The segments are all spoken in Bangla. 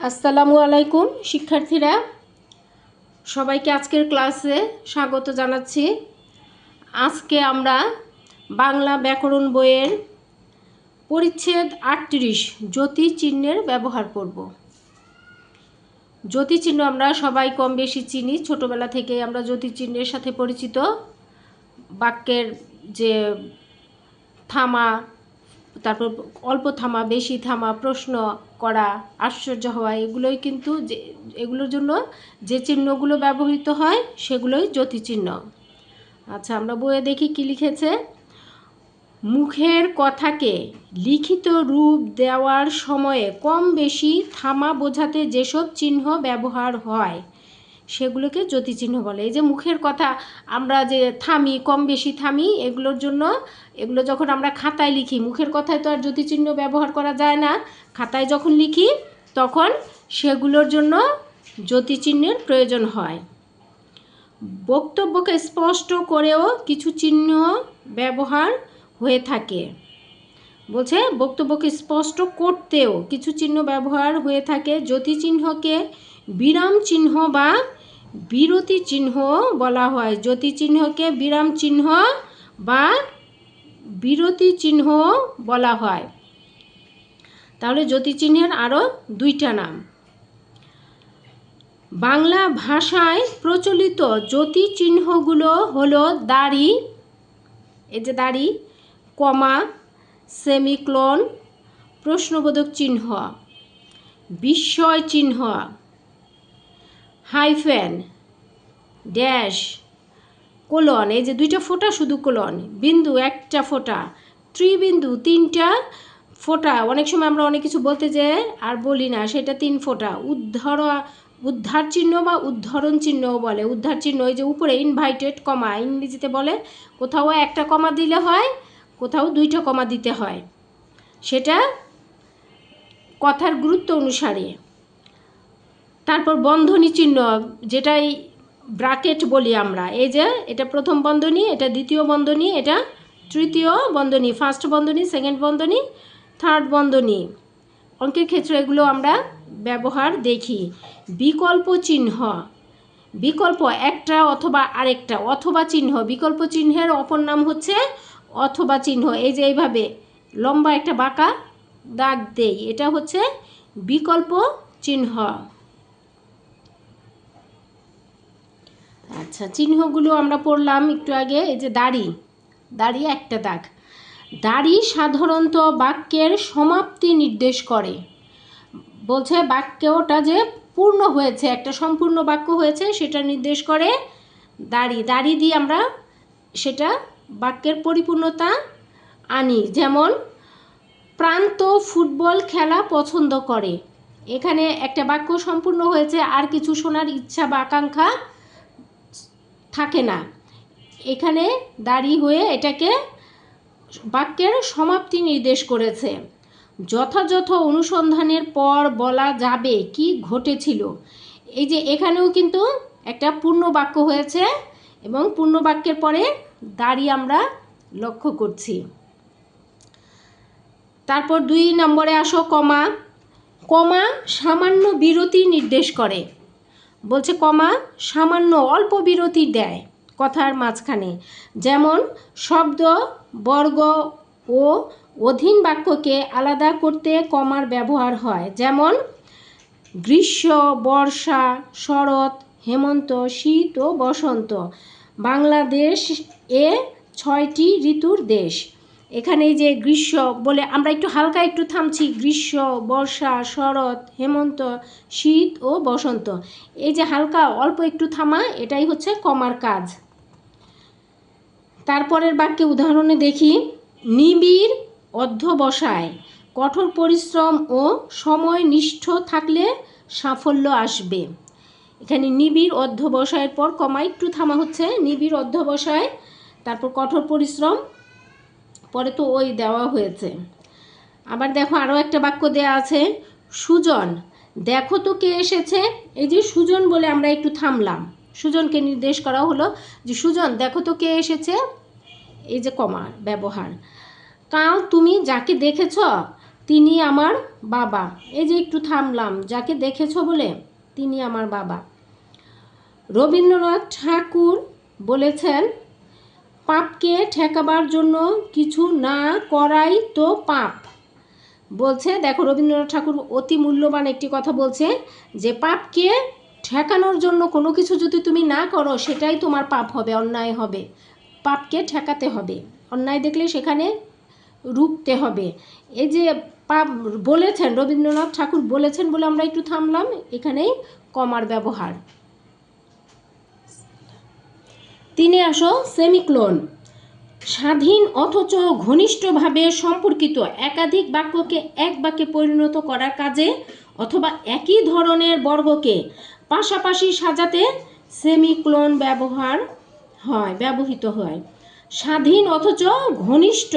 আসসালামু আলাইকুম, শিক্ষার্থীরা। সবাইকে আজকের ক্লাসে স্বাগত জানাচ্ছি। আজকে আমরা বাংলা ব্যাকরণ বইয়ের পরিচ্ছেদ আটত্রিশ জ্যোতি চিহ্নের ব্যবহার করব। জ্যোতি চিহ্ন আমরা সবাই কম বেশি চিনি। ছোটোবেলা থেকে আমরা জ্যোতি চিহ্নের সাথে পরিচিত। বাক্যের যে থামা তারপর অল্প থামা, বেশি থামা, প্রশ্ন করা, আশ্চর্য হওয়া, এগুলোই কিন্তু যে, এগুলোর জন্য যে চিহ্নগুলো ব্যবহৃত হয় সেগুলোই জ্যোতিচিহ্ন। আচ্ছা আমরা বইয়ে দেখি কি লিখেছে? মুখের কথাকে লিখিত রূপ দেওয়ার সময়ে কম বেশি থামা বোঝাতে যেসব চিহ্ন ব্যবহার হয় সেগুলোকে জ্যোতিচিহ্ন বলে। এই যে মুখের কথা, আমরা যে থামি, কম বেশি থামি, এগুলোর জন্য, এগুলো যখন আমরা খাতায় লিখি, মুখের কথায় তো আর জ্যোতিচিহ্ন ব্যবহার করা যায় না। খাতায় যখন লিখি, তখন সেগুলোর জন্য জ্যোতিচিহ্নের প্রয়োজন হয়। বক্তব্যকে স্পষ্ট করেও কিছু চিহ্ন ব্যবহার হয়ে থাকে। বলছে, বক্তব্যকে স্পষ্ট করতেও কিছু চিহ্ন ব্যবহার হয়ে থাকে। জ্যোতিচিহ্নকে বিরাম চিহ্ন বা বিরতি চিহ্ন বলা হয়। জ্যোতি চিহ্নকে বিরাম চিহ্ন বা বিরতি চিহ্ন বলা হয়। তাহলে জ্যোতি চিহ্নের আরও দুইটা নাম। বাংলা ভাষায় প্রচলিত জ্যোতি চিহ্নগুলো হলো দাড়ি, এই যে দাড়ি, কমা, সেমিক্লোন, প্রশ্নবোধক চিহ্ন, বিস্ময় চিহ্ন। হাইফেন, ড্যাশ, কোলন, এই যে দুইটা ফোঁটা শুধু কোলন, বিন্দু একটা ফোঁটা, ত্রিবিন্দু তিনটা ফোঁটা। অনেক সময় আমরা অনেক কিছু বলতে যে আর বলি না, সেটা তিন ফোঁটা। উদ্ধর, উদ্ধার চিহ্ন বা উদ্ধরণ চিহ্নও বলে। উদ্ধার চিহ্ন ওই যে উপরে ইনভাইটেড কমা ইংরেজিতে বলে, কোথাও একটা কমা দিলে হয়, কোথাও দুইটা কমা দিতে হয়। সেটা কথার গুরুত্ব অনুসারে। তারপর বন্ধনী চিহ্ন, যেটাই ব্রাকেট বলি আমরা। এই যে, এটা প্রথম বন্ধনী, এটা দ্বিতীয় বন্ধনী, এটা তৃতীয় বন্ধনী ফার্স্ট বন্ধনী সেকেন্ড বন্ধনী থার্ড বন্ধনী। অঙ্কের ক্ষেত্রে এগুলো আমরা ব্যবহার দেখি। বিকল্প চিহ্ন, বিকল্প একটা অথবা আরেকটা, অথবা চিহ্ন, বিকল্প চিহ্নের অপর নাম হচ্ছে অথবা চিহ্ন। এই যে, এইভাবে লম্বা একটা বাঁকা দাগ দেই, এটা হচ্ছে বিকল্প চিহ্ন। আচ্ছা চিহ্নগুলো আমরা পড়লাম একটু আগে, এই যে দাড়ি। দাড়ি একটা দাগ। দাড়ি সাধারণত বাক্যের সমাপ্তি নির্দেশ করে। বলছে বাক্যটা যে পূর্ণ হয়েছে, একটা সম্পূর্ণ বাক্য হয়েছে, সেটা নির্দেশ করে দাড়ি। দাড়ি দিয়ে আমরা সেটা বাক্যের পরিপূর্ণতা আনি। যেমন, প্রান্ত ফুটবল খেলা পছন্দ করে। এখানে একটা বাক্য সম্পূর্ণ হয়েছে, আর কিছু শোনার ইচ্ছা বা আকাঙ্ক্ষা থাকে না। এখানে দাঁড়ি হয়ে এটাকে বাক্যের সমাপ্তি নির্দেশ করেছে। যথাযথ অনুসন্ধানের পর বলা যাবে কি ঘটেছিল। এই যে এখানেও কিন্তু একটা পূর্ণ বাক্য হয়েছে এবং পূর্ণ বাক্যের পরে দাড়ি আমরা লক্ষ্য করছি। তারপর দুই নম্বরে আসো, কমা। কমা সামান্য বিরতি নির্দেশ করে। বলছে, কমা, সামান্য অল্প বিরতি দেয় কথার মাঝখানে। যেমন শব্দ, বর্গ ও অধীন বাক্যকে আলাদা করতে কমার ব্যবহার হয়। যেমন গ্রীষ্ম, বর্ষা, শরৎ, হেমন্ত, শীত ও বসন্ত। বাংলাদেশ এ ছয়টি ঋতুর দেশ। এখানে যে গ্রীষ্ম বলে আমরা একটু হালকা একটু থামছি, গ্রীষ্ম, বর্ষা, শরৎ, হেমন্ত, শীত ও বসন্ত। এই যে হালকা অল্প একটু থামা, এটাই হচ্ছে কমার কাজ। তারপরের বাক্যে উদাহরণে দেখি, নিবিড় অধ্যবসায়, কঠোর পরিশ্রম ও সময় নিষ্ঠ থাকলে সাফল্য আসবে। এখানে নিবিড় অধ্যবসায়ের পর কমা একটু থামা হচ্ছে, নিবিড় অধ্যবসায়, তারপর কঠোর পরিশ্রম পরে তো ওই দেওয়া হয়েছে। আবার দেখো আরও একটা বাক্য দেওয়া আছে, সুজন, দেখো তো কে এসেছে? এই যে সুজন বলে আমরা একটু থামলাম। সুজনকে নির্দেশ করা হলো যে, সুজন, দেখো তো কে এসেছে? এই যে কমার ব্যবহার। কাল তুমি যাকে দেখেছ, তিনি আমার বাবা। এই যে একটু থামলাম, যাকে দেখেছ বলে, তিনি আমার বাবা। রবীন্দ্রনাথ ঠাকুর বলেছেন পাপকে ঠেকাবার জন্য কিছু না করাই তো পাপ। বলছে, দেখো, রবীন্দ্রনাথ ঠাকুর অতি মূল্যবান একটি কথা বলছে যে, পাপকে ঠেকানোর জন্য কোনো কিছু যদি তুমি না করো, সেটাই তোমার পাপ হবে, অন্যায় হবে। পাপকে ঠেকাতে হবে। অন্যায় দেখলে সেখানে রুখতে হবে। এই যে পাপ বলেছেন, রবীন্দ্রনাথ ঠাকুর বলেছেন বলে আমরা একটু থামলাম। এখানেই কমার ব্যবহার। তিনে আসো, সেমিক্লোন। স্বাধীন অথচ ঘনিষ্ঠভাবে সম্পর্কিত একাধিক বাক্যকে এক বাক্যে পরিণত করার কাজে অথবা একই ধরনের বর্গকে পাশাপাশি সাজাতে সেমিক্লোন ব্যবহার হয়, ব্যবহৃত হয়। স্বাধীন অথচ ঘনিষ্ঠ,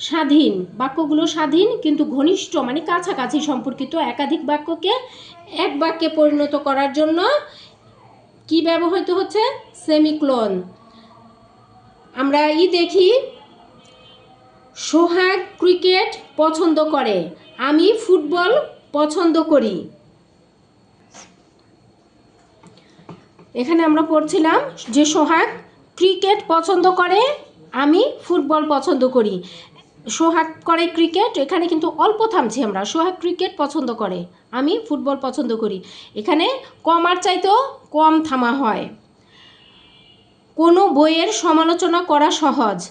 স্বাধীন। বাক্যগুলো স্বাধীন কিন্তু ঘনিষ্ঠ মানে কাছাকাছি সম্পর্কিত একাধিক বাক্যকে এক বাক্যে পরিণত করার জন্য কি ব্যবহৃত হচ্ছে? সেমিক্লোন। আমরা ই দেখি, সোহাগ ক্রিকেট পছন্দ করে। আমি ফুটবল পছন্দ করি। এখানে আমরা পড়ছিলাম যে সোহাগ ক্রিকেট পছন্দ করে, আমি ফুটবল পছন্দ করি। সোহাগ করে ক্রিকেট এখানে কিন্তু অল্প থামছি আমরা। সোহাগ ক্রিকেট পছন্দ করে, আমি ফুটবল পছন্দ করি। এখানে কম কমার চাইতেও কম থামা হয়। কোনো বইয়ের সমালোচনা করা সহজ,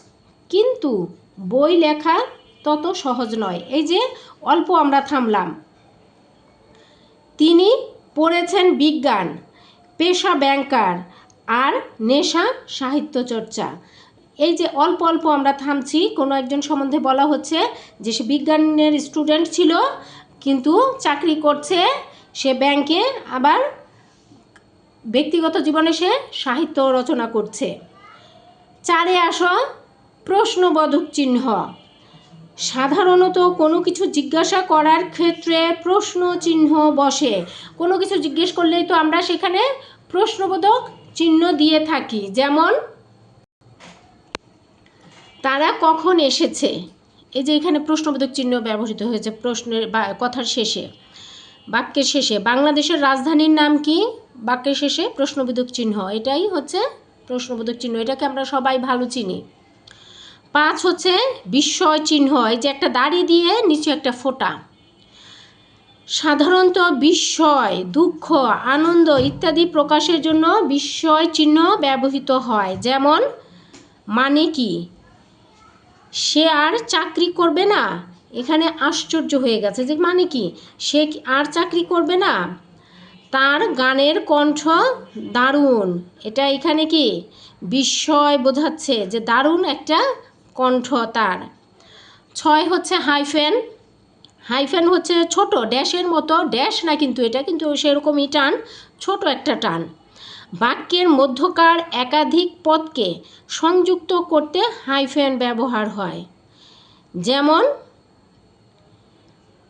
কিন্তু বই লেখা তত সহজ নয়। এই যে অল্প আমরা থামলাম। তিনি পড়েছেন বিজ্ঞান, পেশা ব্যাংকার আর নেশা সাহিত্য চর্চা। এই যে অল্প অল্প আমরা থামছি, কোনো একজন সম্বন্ধে বলা হচ্ছে যে সে বিজ্ঞানের স্টুডেন্ট ছিল, কিন্তু চাকরি করছে, সে ব্যাংকে আবার ব্যক্তিগত জীবনে সে সাহিত্য রচনা করছে। চারে আসো প্রশ্নবোধক চিহ্ন। সাধারণত কোনো কিছু জিজ্ঞাসা করার ক্ষেত্রে প্রশ্ন চিহ্ন বসে। কোনো কিছু জিজ্ঞেস করলেই তো আমরা সেখানে প্রশ্নবোধক চিহ্ন দিয়ে থাকি। যেমন তারা কখন এসেছে? এই যে এখানে প্রশ্নবোধক চিহ্ন ব্যবহৃত হয়েছে প্রশ্নের বা কথার শেষে, বাক্যের শেষে। বাংলাদেশের রাজধানীর নাম কি? বাক্যের শেষে প্রশ্নবোধক চিহ্ন। এটাই হচ্ছে প্রশ্নবোধক চিহ্ন। এটাকে আমরা সবাই ভালো চিনি। পাঁচ হচ্ছে বিস্ময় চিহ্ন। এই যে একটা দাড়ি দিয়ে নিচে একটা ফোঁটা। সাধারণত বিস্ময়, দুঃখ, আনন্দ ইত্যাদি প্রকাশের জন্য বিস্ময় চিহ্ন ব্যবহৃত হয়। যেমন মানে কি? সে আর চাকরি করবে না। এখানে আশ্চর্য হয়ে গেছে যে মানে কি? সে আর চাকরি করবে না? তার গানের কণ্ঠ দারুণ। এটা এখানে কি? বিস্ময় বোঝাচ্ছে যে দারুণ একটা কণ্ঠ তার। ছয় হচ্ছে হাইফেন। হাইফেন হচ্ছে ছোট, ড্যাশের মতো। ড্যাশ না কিন্তু এটা, কিন্তু সেরকমই টান। ছোট একটা টান। বাক্যের মধ্যকার একাধিক পদকে সংযুক্ত করতে হাইফেন ব্যবহার হয়। যেমন,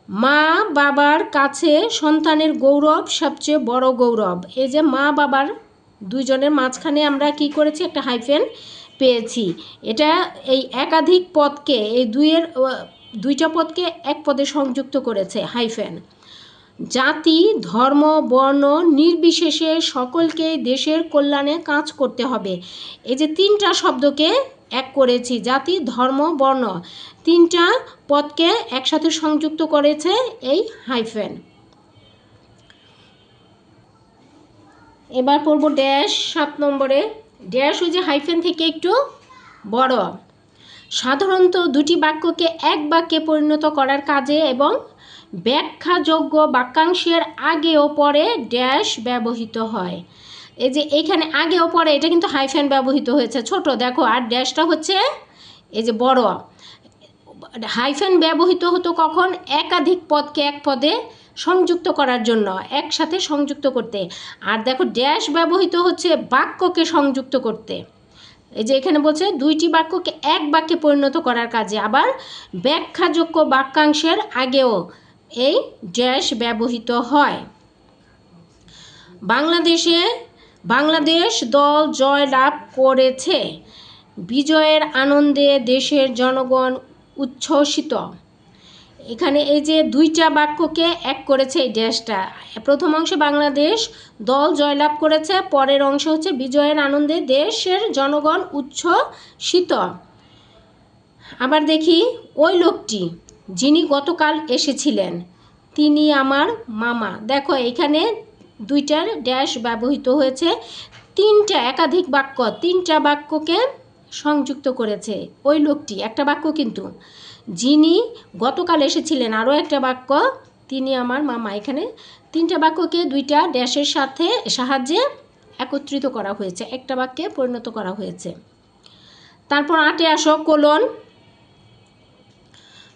মা বাবার কাছে সন্তানের গৌরব সবচেয়ে বড় গৌরব। এই যে মা বাবার দুইজনের মাঝখানে আমরা কি করেছি? একটা হাইফেন পেয়েছি। এটা এই একাধিক পদকে, এই দুইয়ের, দুইটা পদকে এক পদে সংযুক্ত করেছে হাইফেন। জাতি, ধর্ম, বর্ণ নির্বিশেষে সকলকে দেশের কল্যাণে কাজ করতে হবে। এই যে তিনটা শব্দকে এক করেছি, জাতি, ধর্ম, বর্ণ, তিনটা পদকে একসাথে সংযুক্ত করেছে এই হাইফেন। এবার পড়ব ড্যাশ সাত নম্বরে। ড্যাশ ওই যে হাইফেন থেকে একটু বড়। সাধারণত দুটি বাক্যকে এক বাক্যে পরিণত করার কাজে এবং ব্যাখ্যাযোগ্য বাক্যাংশের আগে ও পরে ড্যাশ ব্যবহৃত হয়। এই যে এইখানে আগে ও পরে, এটা কিন্তু হাইফেন ব্যবহৃত হয়েছে। ছোট, দেখো, আর ড্যাশটা হচ্ছে এই যে বড়। হাইফেন ব্যবহৃত হতো কখন? একাধিক পদকে এক পদে সংযুক্ত করার জন্য, একসাথে সংযুক্ত করতে। আর দেখো, ড্যাশ ব্যবহৃত হচ্ছে বাক্যকে সংযুক্ত করতে। এই যে এখানে বলছে, দুইটি বাক্যকে এক বাক্যে পরিণত করার কাজে। আবার ব্যাখ্যাযোগ্য বাক্যাংশের আগেও এই ড্যাশ ব্যবহৃত হয়। বাংলাদেশে বাংলাদেশ দল জয় লাভ করেছে। বিজয়ের আনন্দে দেশের জনগণ উচ্ছ্বসিত। এখানে এই যে দুইটা বাক্যকে এক করেছে এই ড্যাশটা। প্রথম অংশে বাংলাদেশ দল জয়লাভ করেছে, পরের অংশ হচ্ছে বিজয়ের আনন্দে দেশের জনগণ উচ্ছ্বসিত। আবার দেখি, ওই লোকটি যিনি গতকাল এসেছিলেন, তিনি আমার মামা। দেখো, এখানে দুইটার ড্যাশ ব্যবহৃত হয়েছে। তিনটা একাধিক বাক্য, তিনটা বাক্যকে সংযুক্ত করেছে ওই লোকটি, একটা বাক্য কিন্তু। যিনি গতকাল এসেছিলেন, আরও একটা বাক্য, তিনি আমার মামা। এখানে তিনটা বাক্যকে দুইটা ড্যাশের সাথে সাহায্যে একত্রিত করা হয়েছে, একটা বাক্যে পরিণত করা হয়েছে। তারপর আটে আসো, কোলন।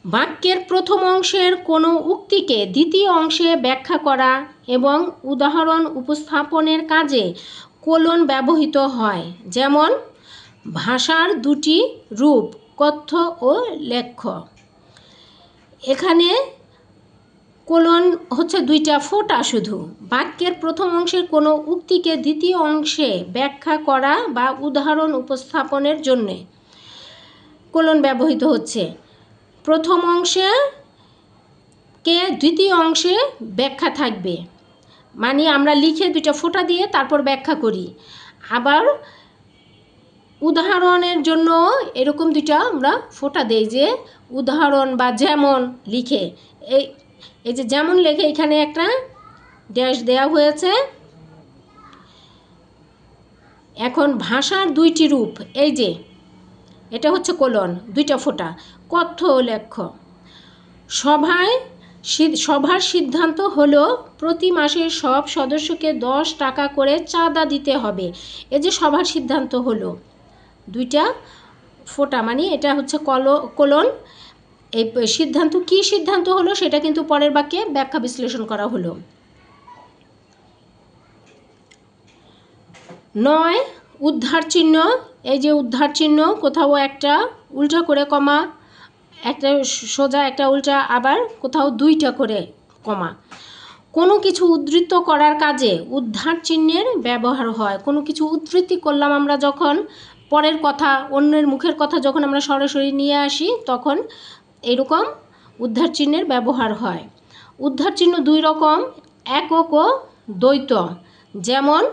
বাক্যের প্রথম অংশের কোনো উক্তিকে দ্বিতীয় অংশে ব্যাখ্যা করা এবং উদাহরণ উপস্থাপনের কাজে কোলন ব্যবহৃত হয়, যেমন, ভাষার দুটি রূপ, কথ্য ও লেখ্য। এখানে কোলন হচ্ছে দুইটা ফোঁটা শুধু। বাক্যের প্রথম অংশের কোনো উক্তিকে দ্বিতীয় অংশে ব্যাখ্যা করা বা উদাহরণ উপস্থাপনের জন্যে কোলন ব্যবহৃত হচ্ছে। প্রথম অংশে কে, দ্বিতীয় অংশে ব্যাখ্যা থাকবে। মানে আমরা লিখে দুইটা ফোঁটা দিয়ে তারপর ব্যাখ্যা করি। আবার উদাহরণের জন্য এরকম দুইটা আমরা ফোঁটা দেই যে উদাহরণ বা যেমন লিখে। এই এই যে যেমন লেখে এখানে একটা ড্যাশ দেওয়া হয়েছে। এখন ভাষার দুইটি রূপ, এই যে এটা হচ্ছে কোলন, দুইটা ফোঁটা। কথ্য লেখ্য। সভায় সভার সিদ্ধান্ত হলো, প্রতি মাসে সব সদস্যকে দশ টাকা করে চাঁদা দিতে হবে। এই যে সভার সিদ্ধান্ত হলো, দুইটা ফোঁটা মানে এটা হচ্ছে কল, কোলন। এই সিদ্ধান্ত, কি সিদ্ধান্ত হলো সেটা কিন্তু পরের বাক্যে ব্যাখ্যা বিশ্লেষণ করা হলো। নয়, উদ্ধার চিহ্ন এই যে উদ্ধার চিহ্ন, কোথাও একটা উল্টা করে কমা, একটা সোজা, একটা উল্টা, আবার কোথাও দুইটা করে কমা। কোনো কিছু উদ্ধৃত করার কাজে উদ্ধার চিহ্নের ব্যবহার হয়। কোনো কিছু উদ্ধৃতি করলাম আমরা যখন, পরের কথা, অন্যের মুখের কথা যখন আমরা সরাসরি নিয়ে আসি, তখন এরকম উদ্ধার চিহ্নের ব্যবহার হয়। উদ্ধার চিহ্ন দুই রকম, একক ও দ্বৈত। যেমন,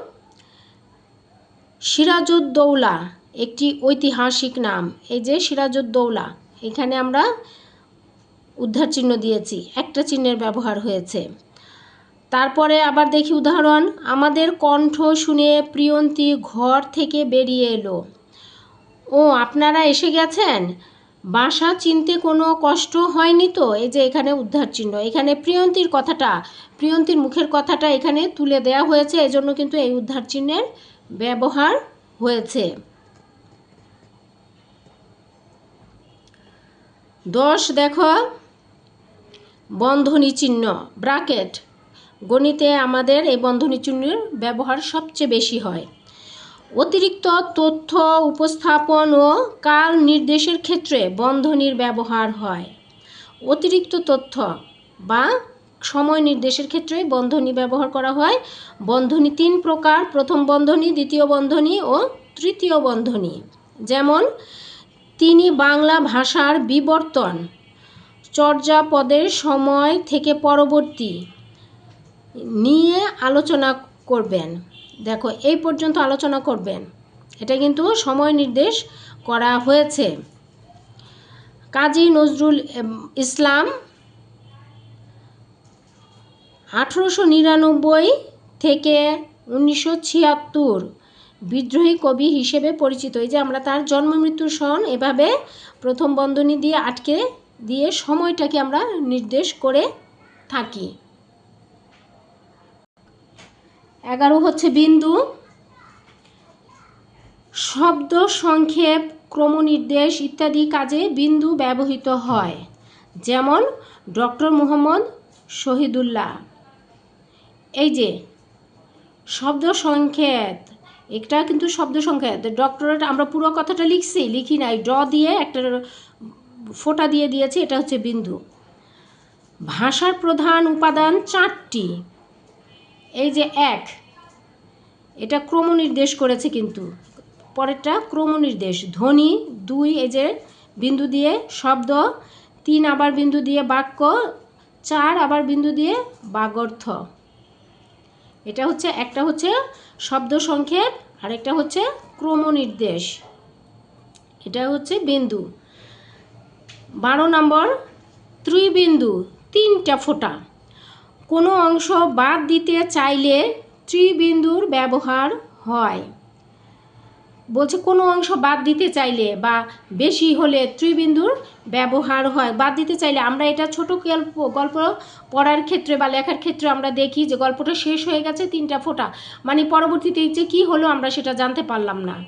সিরাজউদ্দৌলা একটি ঐতিহাসিক নাম, এই যে সিরাজউদ্দৌলা। এখানে আমরা উদ্ধার চিহ্ন দিয়েছি, একটা চিহ্নের ব্যবহার হয়েছে। তারপরে আবার দেখি উদাহরণ, আমাদের কণ্ঠ শুনে প্রিয়ন্তী ঘর থেকে বেরিয়ে এলো। ও, আপনারা এসে গেছেন? বাসা চিনতে কোনো কষ্ট হয়নি তো? এই যে এখানে উদ্ধার চিহ্ন, এখানে প্রিয়ন্তীর কথাটা, প্রিয়ন্তীর মুখের কথাটা এখানে তুলে দেয়া হয়েছে, এজন্য কিন্তু এই উদ্ধার চিহ্নের ব্যবহার হয়েছে। দশ দেখো। বন্ধনী চিহ্ন, ব্রাকেট। গণিতে আমাদের এই বন্ধনী চিহ্নের ব্যবহার সবচেয়ে বেশি হয়। অতিরিক্ত তথ্য উপস্থাপন ও কাল নির্দেশের ক্ষেত্রে বন্ধনীর ব্যবহার হয়। অতিরিক্ত তথ্য বা সময় নির্দেশের ক্ষেত্রে বন্ধনী ব্যবহার করা হয়। বন্ধনী তিন প্রকার, প্রথম বন্ধনী, দ্বিতীয় বন্ধনী ও তৃতীয় বন্ধনী। যেমন তিনি বাংলা ভাষার বিবর্তন। চর্যাপদের সময় থেকে পরবর্তী। নিয়ে আলোচনা করবেন। দেখো, এই পর্যন্ত আলোচনা করবেন। এটা কিন্তু সময় নির্দেশ করা হয়েছে। কাজী নজরুল ইসলাম আঠেরোশো নিরানব্বই থেকে উনিশশো ছিয়াত্তর বিদ্রোহী কবি হিসেবে পরিচিত। এই যে আমরা তার জন্ম, মৃত্যুর সন এভাবে প্রথম বন্ধনী দিয়ে আটকে দিয়ে সময়টাকে আমরা নির্দেশ করে থাকি। এগারো হচ্ছে বিন্দু। শব্দ, সংক্ষেপ, ক্রমনির্দেশ ইত্যাদি কাজে বিন্দু ব্যবহৃত হয়। যেমন ডক্টর মোহাম্মদ শহীদুল্লাহ। এই যে শব্দ, সংক্ষেপ এটা কিন্তু শব্দ সংখ্যা। ডক্টরেট আমরা পুরো কথাটা লিখছি, লিখি নাই। ড দিয়ে একটা ফোটা দিয়ে দিয়েছি, এটা হচ্ছে বিন্দু। ভাষার প্রধান উপাদান চারটি। এই যে এক, এটা ক্রম নির্দেশ করেছে কিন্তু। পরেরটা ক্রম নির্দেশ ধ্বনি, দুই, এই যে বিন্দু দিয়ে শব্দ, তিন আবার বিন্দু দিয়ে বাক্য, চার আবার বিন্দু দিয়ে বাগর্থ। এটা হচ্ছে, একটা হচ্ছে শব্দ সংক্ষেপ, আরেকটা হচ্ছে ক্রমনির্দেশ। এটা হচ্ছে বিন্দু। বারো নম্বর, ত্রিবিন্দু, তিনটা ফোঁটা। কোনো অংশ বাদ দিতে চাইলে ত্রিবিন্দুর ব্যবহার হয়। বলছে কোনো অংশ বাদ দিতে চাইলে বা বেশি হলে ত্রিবিন্দুর ব্যবহার হয়। বাদ দিতে চাইলে আমরা এটা ছোট গল্প গল্প পড়ার ক্ষেত্রে বা লেখার ক্ষেত্রে আমরা দেখি যে গল্পটা শেষ হয়ে গেছে তিনটা ফোঁটা। মানে পরবর্তীতে যে কী হলো আমরা সেটা জানতে পারলাম না।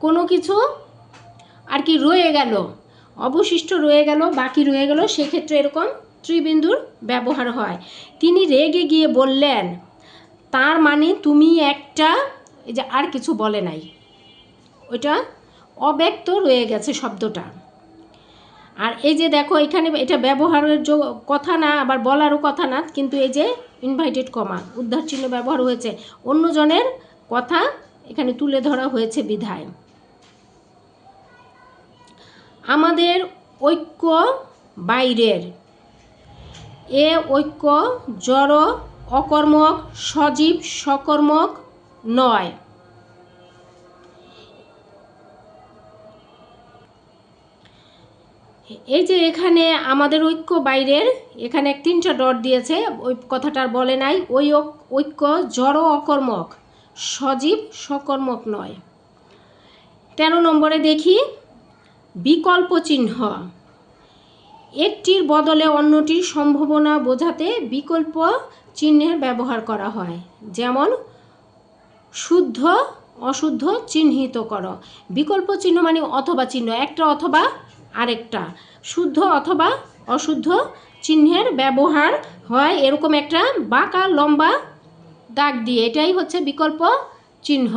কোনো কিছু আর কি রয়ে গেল, অবশিষ্ট রয়ে গেল, বাকি রয়ে গেল, সেক্ষেত্রে এরকম ত্রিবিন্দুর ব্যবহার হয়। তিনি রেগে গিয়ে বললেন, তার মানে তুমি একটা এই যে আর কিছু বলে নাই। ওইটা অব্যক্ত রয়ে গেছে শব্দটা। আর এই যে দেখো, এখানে এটা ব্যবহারের যো কথা না, আবার বলারও কথা না, কিন্তু এই যে ইনভাইটেড কমা উদ্ধার চিহ্ন ব্যবহার হয়েছে। অন্যজনের কথা এখানে তুলে ধরা হয়েছে বিধায়। আমাদের ঐক্য বাইরের। এ ঐক্য জড়, অকর্মক, সজীব, সকর্মক, নয়। এই যে এখানে আমাদের ঐক্য বাইরের, এখানে তিনটা ডট দিয়েছে, ওই কথাটার বলে নাই, ওই ঐক- ঐক্য জড় অকর্মক, সজীব সকর্মক নয়। তেরো নম্বরে দেখি, বিকল্প চিহ্ন। একটির বদলে অন্যটির সম্ভাবনা বোঝাতে বিকল্প চিহ্নের ব্যবহার করা হয়। যেমন, শুদ্ধ, অশুদ্ধ চিহ্নিত করো। বিকল্প চিহ্ন মানে অথবা চিহ্ন, একটা অথবা আরেকটা। শুদ্ধ অথবা অশুদ্ধ চিহ্নের ব্যবহার হয় এরকম একটা বাঁকা, লম্বা দাগ দিয়ে। এটাই হচ্ছে বিকল্প চিহ্ন।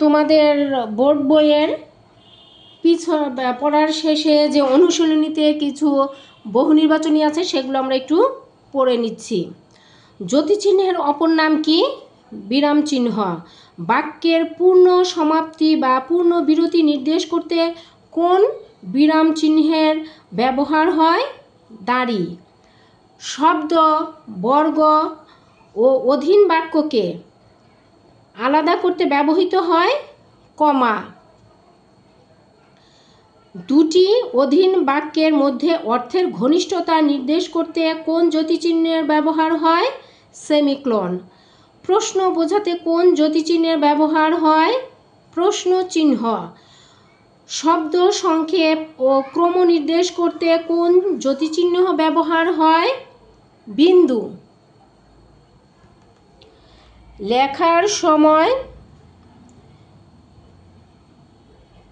তোমাদের বোর্ড বইয়ের পিছ পড়ার শেষে যে অনুশীলনীতে কিছু বহু নির্বাচনী আছে, সেগুলো আমরা একটু পড়ে নিচ্ছি। জ্যোতিচিহ্নের অপর নাম কি? বিরাম চিহ্ন। বাক্যের পূর্ণ সমাপ্তি বা পূর্ণ বিরতি নির্দেশ করতে কোন বিরাম চিহ্নের ব্যবহার হয়? দাড়ি। শব্দ, বর্গ ও অধীন বাক্যকে আলাদা করতে ব্যবহৃত হয় কমা। দুটি অধীন বাক্যের মধ্যে অর্থের ঘনিষ্ঠতা নির্দেশ করতে কোন জ্যোতিচিহ্নের ব্যবহার হয়? সেমিক্লন। প্রশ্ন বোঝাতে কোন জ্যোতিচিহ্নের ব্যবহার হয়? প্রশ্ন চিহ্ন। শব্দ সংক্ষেপ ও ক্রম নির্দেশ করতে কোন জ্যোতিচিহ্ন ব্যবহার হয়? বিন্দু। লেখার সময়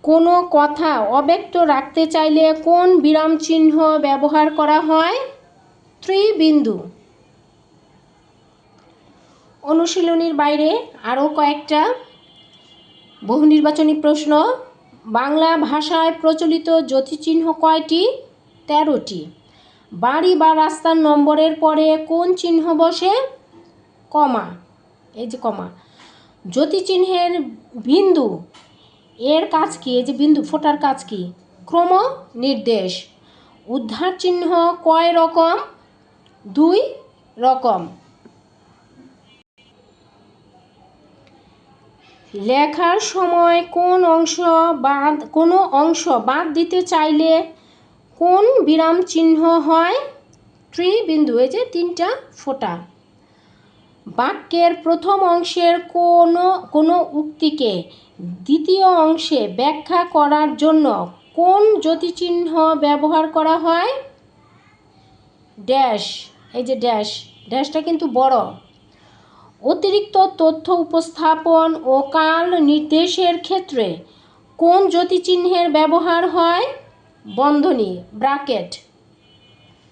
কোনো কথা অব্যক্ত রাখতে চাইলে কোন বিরাম চিহ্ন ব্যবহার করা হয়? ত্রিবিন্দু। অনুশীলনীর বাইরে আরও কয়েকটা বহু নির্বাচনী প্রশ্ন। বাংলা ভাষায় প্রচলিত জ্যোতিচিহ্ন কয়টি? তেরোটি। বাড়ি বা রাস্তার নম্বরের পরে কোন চিহ্ন বসে? কমা। এই যে কমা। জ্যোতিচিহ্নের বিন্দু। এর কাজ কি? এই যে বিন্দু, ফোটার কাজ কি? ক্রম নির্দেশ উদ্ধার চিহ্ন কয় রকম? দুই রকম। লেখার সময় কোন অংশ বাদ, কোনো অংশ বাদ দিতে চাইলে কোন বিরাম চিহ্ন হয়? ত্রিবিন্দু, এই যে তিনটা ফোঁটা। বাক্যের প্রথম অংশের কোনো কোনো উক্তিকে দ্বিতীয় অংশে ব্যাখ্যা করার জন্য কোন জ্যোতিচিহ্ন ব্যবহার করা হয়? ড্যাশ, এই যে ড্যাশ, ড্যাশটা কিন্তু বড়। অতিরিক্ত তথ্য উপস্থাপন ও কাল নির্দেশের ক্ষেত্রে কোন জ্যোতিচিহ্নের ব্যবহার হয়? বন্ধনী, ব্রাকেট।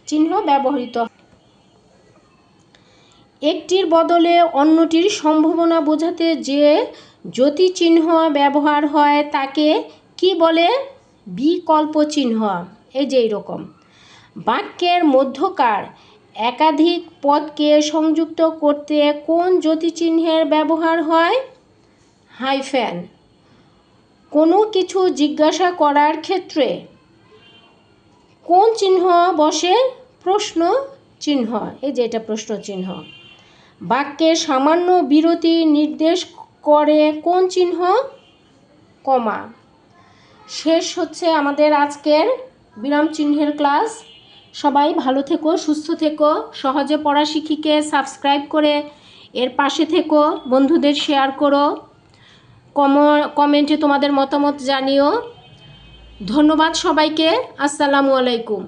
চিহ্ন ব্যবহৃত একটির বদলে অন্যটির সম্ভাবনা বোঝাতে যে জ্যোতি চিহ্ন ব্যবহার হয় তাকে কি বলে? বিকল্প চিহ্ন এই যে এইরকম। বাক্যের মধ্যকার একাধিক পদকে সংযুক্ত করতে কোন জ্যোতিচিহ্নের ব্যবহার হয়? হাইফ্যান কোনো কিছু জিজ্ঞাসা করার ক্ষেত্রে কোন চিহ্ন বসে? প্রশ্ন চিহ্ন। এই যে এটা প্রশ্ন চিহ্ন। বাক্যে সামান্য বিরতি নির্দেশ করে কোন চিহ্ন? কমা। শেষ হচ্ছে আমাদের আজকের বিরাম চিহ্নের ক্লাস। সবাই ভালো থেকো, সুস্থ থেকো, সহজে পড়া শিখিকে সাবস্ক্রাইব করে এর পাশে থেকো, বন্ধুদের শেয়ার করো, কম কমেন্টে তোমাদের মতামত জানিও। ধন্যবাদ সবাইকে, আসসালামু আলাইকুম।